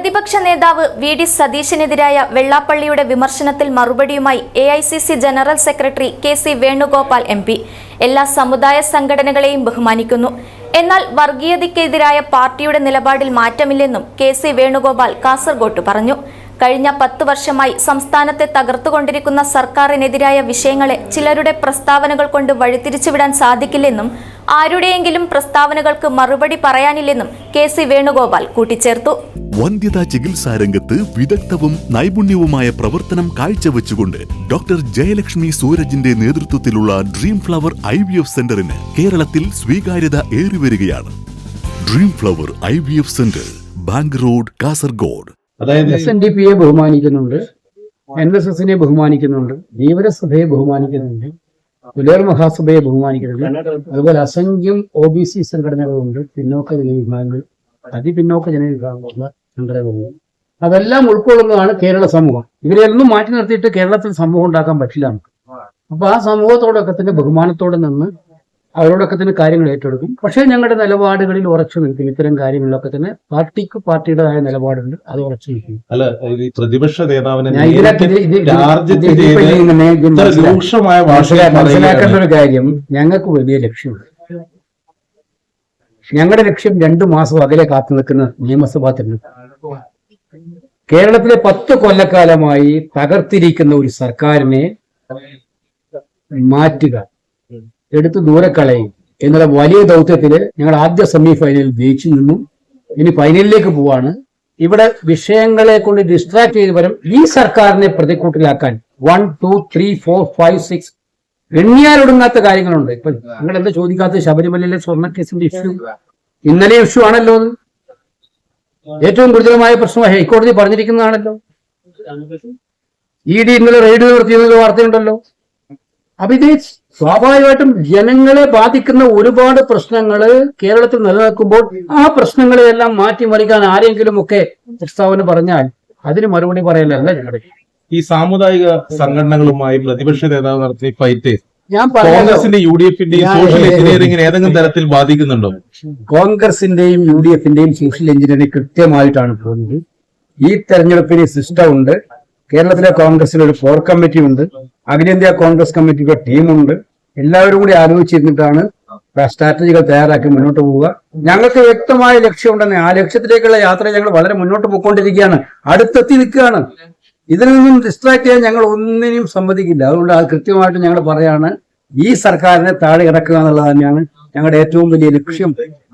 പ്രതിപക്ഷ നേതാവ് V D സതീശനെതിരായ വെള്ളാപ്പള്ളിയുടെ വിമർശനത്തിൽ മറുപടിയുമായി A I C C general secretary K C Venugopal M P. എല്ലാ സമുദായ സംഘടനകളെയും ബഹുമാനിക്കുന്നു. എന്നാൽ വർഗീയതയ്ക്കെതിരായ പാർട്ടിയുടെ നിലപാടിൽ മാറ്റമില്ലെന്നും കെ സി വേണുഗോപാൽ കാസർഗോട്ട് പറഞ്ഞു. കഴിഞ്ഞ പത്ത് വർഷമായി സംസ്ഥാനത്തെ തകർത്തുകൊണ്ടിരിക്കുന്ന സർക്കാരിനെതിരായ വിഷയങ്ങളെ ചിലരുടെ പ്രസ്താവനകൾ കൊണ്ട് വഴിതിരിച്ചുവിടാൻ സാധിക്കില്ലെന്നും ആരുടെയെങ്കിലും പ്രസ്താവനകൾക്ക് മറുപടി പറയാനില്ലെന്നും കെ സി വേണുഗോപാൽ കൂട്ടിച്ചേർത്തു. വന്ധ്യതാ ചികിത്സാ രംഗത്ത് വിദഗ്ധവും നൈപുണ്യവുമായ പ്രവർത്തനം കാഴ്ചവെച്ചുകൊണ്ട് ഡോക്ടർ ജയലക്ഷ്മി സൂരജിന്റെ നേതൃത്വത്തിലുള്ള dream flower I V F സെന്ററിന് കേരളത്തിൽ സ്വീകാര്യത ഏറിവരികയാണ്. Dream flower I V F centre bank road Kasaragod. അതായത് എസ് എൻ ഡി പിയെ ബഹുമാനിക്കുന്നുണ്ട്. എൻ എസ് എസിനെ ബഹുമാനിക്കുന്നുണ്ട്. ധീവരസഭയെ ബഹുമാനിക്കുന്നുണ്ട്. പുലേർ മഹാസഭയെ ബഹുമാനിക്കുന്നത് അതുപോലെ അസംഖ്യം ഒ ബി സി സംഘടനകളുണ്ട്. പിന്നോക്ക ജനവിഭാഗങ്ങൾ അതിപിന്നോക്ക ജനവിഭാഗങ്ങളുള്ള സംഘടനകളുണ്ട്. അതെല്ലാം ഉൾക്കൊള്ളുന്നതാണ് കേരള സമൂഹം. ഇവരെയൊന്നും മാറ്റി നിർത്തിയിട്ട് കേരളത്തിൽ സമൂഹം ഉണ്ടാക്കാൻ പറ്റില്ല നമുക്ക്. അപ്പൊ ആ സമൂഹത്തോടൊക്കെ തന്നെ ബഹുമാനത്തോടെ നിന്ന് അവരോടൊക്കെ തന്നെ കാര്യങ്ങൾ ഏറ്റെടുക്കും. പക്ഷേ ഞങ്ങളുടെ നിലപാടുകളിൽ ഉറച്ചു നിൽക്കും. ഇത്തരം കാര്യങ്ങളിലൊക്കെ തന്നെ പാർട്ടിക്ക് പാർട്ടിയുടേതായ നിലപാടുണ്ട്. അത് ഉറച്ചു നിൽക്കും. അല്ല ഈ പ്രതിപക്ഷ നേതാവിനെ മനസ്സിലാക്കേണ്ട ഒരു കാര്യം ഞങ്ങൾക്ക് വലിയ ലക്ഷ്യമുണ്ട്. ഞങ്ങളുടെ ലക്ഷ്യം രണ്ടു മാസം അകലെ കാത്തു നിൽക്കുന്ന നിയമസഭാ തിരഞ്ഞെടുപ്പ്. കേരളത്തിലെ പത്ത് കൊല്ലക്കാലമായി തകർത്തിരിക്കുന്ന ഒരു സർക്കാരിനെ മാറ്റുക. എടുത്ത് ദൂരെ കളയും. എന്നുള്ള വലിയ ദൗത്യത്തിൽ ഞങ്ങൾ ആദ്യ സെമി ഫൈനലിൽ ജയിച്ചു നിന്നു. ഇനി ഫൈനലിലേക്ക് പോവാണ്. ഇവിടെ വിഷയങ്ങളെ കൊണ്ട് ഡിസ്ട്രാക്ട് ചെയ്ത് വരും ഈ സർക്കാരിനെ പ്രതിക്കൂട്ടിലാക്കാൻ one two three four five six എണ്ണിയാലൊടുങ്ങാത്ത കാര്യങ്ങളുണ്ട്. ഇപ്പൊ നിങ്ങൾ എന്താ ചോദിക്കാത്ത ശബരിമലയിലെ സ്വർണ കേസിന്റെ ഇഷ്യൂ ഇന്നലെ ഇഷ്യൂ ആണല്ലോ ഏറ്റവും ഗുരുതരമായ പ്രശ്നം ഹൈക്കോടതി പറഞ്ഞിരിക്കുന്നതാണല്ലോ. ഇ ഡി ഇന്നലെ റെയ്ഡ് നടത്തിയെന്നുള്ള വാർത്തയുണ്ടല്ലോ. അപ്പൊ ഇത് സ്വാഭാവികമായിട്ടും ജനങ്ങളെ ബാധിക്കുന്ന ഒരുപാട് പ്രശ്നങ്ങൾ കേരളത്തിൽ നിലനിൽക്കുമ്പോൾ ആ പ്രശ്നങ്ങളെയെല്ലാം മാറ്റിമറിക്കാൻ ആരെങ്കിലും ഒക്കെ പ്രസ്താവന പറഞ്ഞാൽ അതിന് മറുപടി പറയലല്ല ഞങ്ങളുടെ ഈ സാമുദായിക സംഘടനകളുമായി പ്രതിപക്ഷ നേതാവ് നടത്തിയ ഫൈറ്റ് കോൺഗ്രസിന്റെ യു ഡി എഫിന്റെയും സോഷ്യൽ എഞ്ചിനീയറിംഗിനെ ഏതെങ്കിലും തരത്തിൽ ബാധിക്കുന്നുണ്ടോ? കോൺഗ്രസിന്റെയും യു ഡി എഫിന്റെയും സോഷ്യൽ എഞ്ചിനീയറിംഗ് കൃത്യമായിട്ടാണ് പോകുന്നത്. ഈ തെരഞ്ഞെടുപ്പിന് സിസ്റ്റം ഉണ്ട്. കേരളത്തിലെ കോൺഗ്രസിൽ ഒരു കോർ കമ്മിറ്റി ഉണ്ട് അഖിലേന്ത്യാ കോൺഗ്രസ് കമ്മിറ്റിയുടെ ടീമുണ്ട്. എല്ലാവരും കൂടി ആലോചിച്ചിരുന്നിട്ടാണ് സ്ട്രാറ്റജികൾ തയ്യാറാക്കി മുന്നോട്ട് പോവുക. ഞങ്ങൾക്ക് വ്യക്തമായ ലക്ഷ്യമുണ്ടെന്ന് ആ ലക്ഷ്യത്തിലേക്കുള്ള യാത്ര ഞങ്ങൾ വളരെ മുന്നോട്ട് പോയിക്കൊണ്ടിരിക്കുകയാണ്. അടുത്തെത്തി നിൽക്കുകയാണ്. ഇതിൽ നിന്നും ഡിസ്ട്രാക്ട് ചെയ്യാൻ ഞങ്ങൾ ഒന്നിനും സമ്മതിക്കില്ല. അതുകൊണ്ട് അത് കൃത്യമായിട്ട് ഞങ്ങൾ പറയാണ്. ഈ സർക്കാരിനെ താഴെ ഇറക്കുക എന്നുള്ളത് തന്നെയാണ് ഞങ്ങളുടെ ഏറ്റവും വലിയ ലക്ഷ്യം.